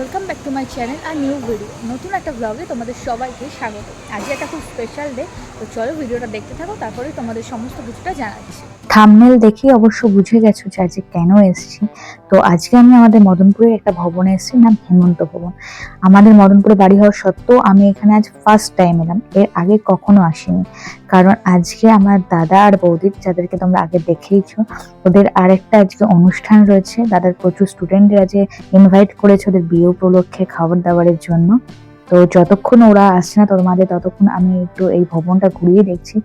Welcome back to my channel R new video নতুন একটা ব্লগে তোমাদের সবাইকে স্বাগত। আজকে একটা খুব স্পেশাল ডে তো চলো ভিডিওটা দেখতে থাকো, তারপরে তোমাদের সমস্ত কিছুটা জানাচ্ছি থামনেল দেখেই অবশ্য বুঝে গেছো যে আজকে কেন এসেছি। তো আজকে আমি আমাদের মদনপুরের একটা ভবনে এসেছি, নাম হেমন্ত ভবন। আমাদের মদনপুরে বাড়ি হওয়া সত্ত্বেও আমি এখানে আজ ফার্স্ট টাইম এলাম, এর আগে কখনো আসিনি। কারণ আজকে আমার দাদা আর বৌদির যাদেরকে তোমরা আগে দেখেইছ, ওদের আরেকটা আজকে অনুষ্ঠান রয়েছে। দাদার প্রচুর স্টুডেন্টদের আজকে ইনভাইট করেছে, ওদের বিয়ে উপলক্ষে খাবার দাবারের জন্য। তো যতক্ষণ ওরা আসছে না তোর মাঝে, ততক্ষণ আমি একটু এই ভবনটা ঘুরিয়ে দেখছি।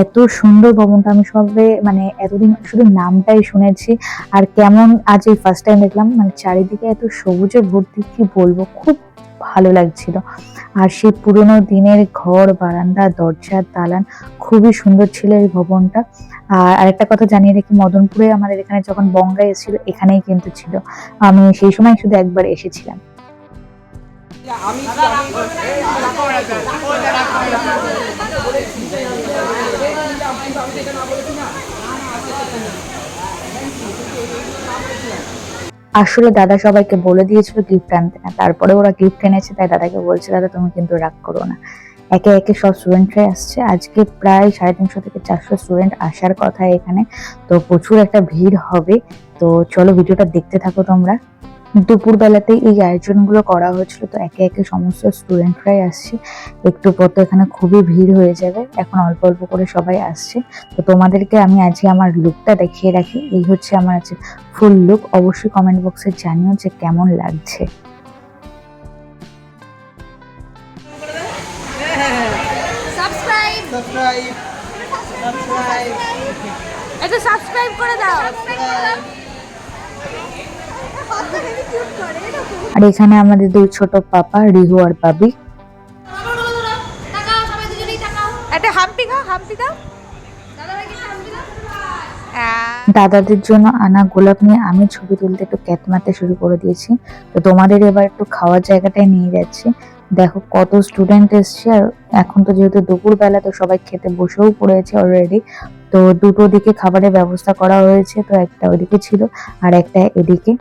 এত সুন্দর ভবনটা আমি সবে মানে এতদিন শুধু নামটাই শুনেছি। আর কেমন আজ এই ফার্স্ট টাইম দেখলাম মানে চারিদিকে এত সবুজে ভর্তি, কি বলব? খুব ভালো লাগছিল। আর সেই পুরনো দিনের ঘর, বারান্দা, দরজা, দালান খুবই সুন্দর ছিল এই ভবনটা। আর আরেকটা কথা জানিয়ে রেখে, মদনপুরে আমাদের এখানে যখন বঙ্গাই এসেছিল, এখানেই কিন্তু ছিল। আমি সেই সময় শুধু একবার এসেছিলাম। আসলে দাদা সবাইকে বলে দিয়েছিল গিফট আনতে না, তারপরে ওরা গিফট এনেছে, তাই দাদাকে বলছে, দাদা, তুমি কিন্তু রাগ করো না। একে একে সব স্টুডেন্টরাই আসছে। আজকে প্রায় সাড়ে তিনশো থেকে চারশো স্টুডেন্ট আসার কথা এখানে। তো প্রচুর একটা ভিড় হবে। তো চলো ভিডিওটা দেখতে থাকো তোমরা। দুপুরবেলাতেই এই আয়োজনগুলো করা হয়েছিল তো একে একে সমস্ত স্টুডেন্টরাই আসছে। একটু পর তো এখানে খুবই ভিড় হয়ে যাবে এখন অল্প অল্প করে সবাই আসছে। তো তোমাদেরকে আমি আজকে আমার লুকটা দেখিয়ে রাখি এই হচ্ছে আমার আছে ফুল লুক অবশ্যই কমেন্ট বক্সে জানিও যে কেমন লাগছে। সাবস্ক্রাইব সাবস্ক্রাইব সাবস্ক্রাইব একটু সাবস্ক্রাইব করে দাও। আর এখানে আমাদের দুই ছোট পাপা রিহু আর বাবি একটা হাম্পি খাও হাম্পি খাও দাদাদের জন্য আনা গোলাপ নিয়ে আমি ছবি তুলতে একটু ক্যাতমাতে শুরু করে দিয়েছি। তো তোমাদের এবার একটু খাওয়ার জায়গাটায় নিয়ে যাচ্ছি। দেখো কত স্টুডেন্ট এসছে আর এখন তো যেহেতু দুপুরবেলা তো সবাই খেতে বসেও পড়েছে অলরেডি তো দুটো দিকে খাবারের ব্যবস্থা করা হয়েছে তো একটা ওদিকে ছিল আর একটা এদিকে।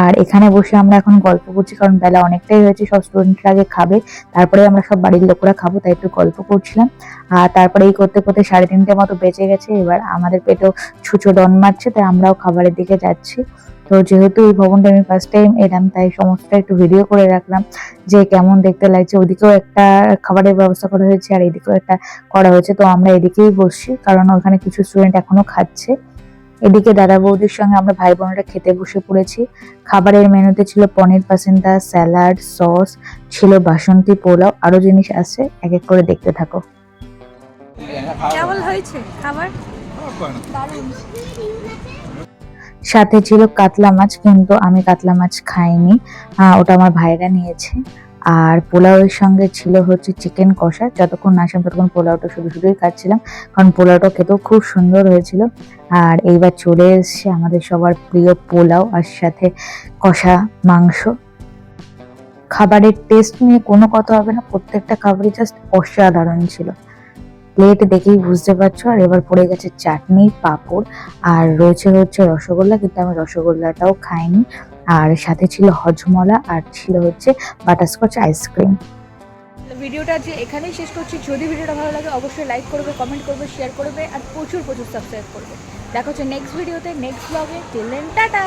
আর এখানে বসে আমরা এখন গল্প করছি, কারণ বেলা অনেকটাই হয়েছে, সব স্টুডেন্টরা আগে খাবে, তারপরে আমরা সব বাড়ির লোকরা খাব, তাই একটু গল্প করছিলাম। আর তারপরে এই করতে করতে সাড়ে তিনটে মতো বেঁচে গেছে এবার, আমাদের পেটেও ছুঁচো ডন মারছে তাই আমরাও খাবারের দিকে যাচ্ছি। তো যেহেতু এই ভবনটা আমি ফার্স্ট টাইম এলাম, তাই সমস্তটা একটু ভিডিও করে রাখলাম, যে কেমন দেখতে লাগছে। ওদিকেও একটা খাবারের ব্যবস্থা করা হয়েছে, আর এদিকেও একটা করা হয়েছে, তো আমরা এদিকেই বসছি, কারণ ওখানে কিছু স্টুডেন্ট এখনও খাচ্ছে। এদিকে দাদা বৌদির সঙ্গে আমরা ভাই বোনেরা খেতে বসে পড়েছি। খাবারের মেনুতে ছিল পনির পাসিন্দা স্যালাড সস ছিল বাসন্তী পোলাও। আরও জিনিস আছে এক এক করে দেখতে থাকো। কেমন হয়েছে খাবার? সাথে ছিল কাতলা মাছ কিন্তু আমি কাতলা মাছ খাইনি। আহ, ওটা আমার ভাইরা নিয়েছে। আর পোলাওয়ের সঙ্গে ছিল হচ্ছে চিকেন কষা। যতক্ষণ না আসলাম, ততক্ষণ পোলাওটা শুধু শুধুই খাচ্ছিলাম। কারণ পোলাওটা খেতেও খুব সুন্দর হয়েছিল। আর এইবার চলে এসছে আমাদের সবার প্রিয় পোলাও আর সাথে কষা মাংস। খাবারের টেস্ট নিয়ে কোনো কথা হবে না। প্রত্যেকটা খাবারই জাস্ট অসাধারণ ছিল। প্লেট দেখেই বুঝতে পারছ। আর এবার পড়ে গেছে চাটনি, পাঁপড়। আর রয়েছে হচ্ছে রসগোল্লা, কিন্তু আমি রসগোল্লাটাও খাইনি। আর সাথে ছিল হজমলা আর ছিল হচ্ছে বাটারস্কচ আইসক্রিম। ভিডিওটা যে এখানেই শেষ করছি। যদি ভিডিওটা ভালো লাগে অবশ্যই লাইক করবে কমেন্ট করবে শেয়ার করবে আর প্রচুর প্রচুর সাবস্ক্রাইব করবে। দেখা হচ্ছে নেক্সট ভিডিওতে নেক্সট ব্লগে টিল টাটা!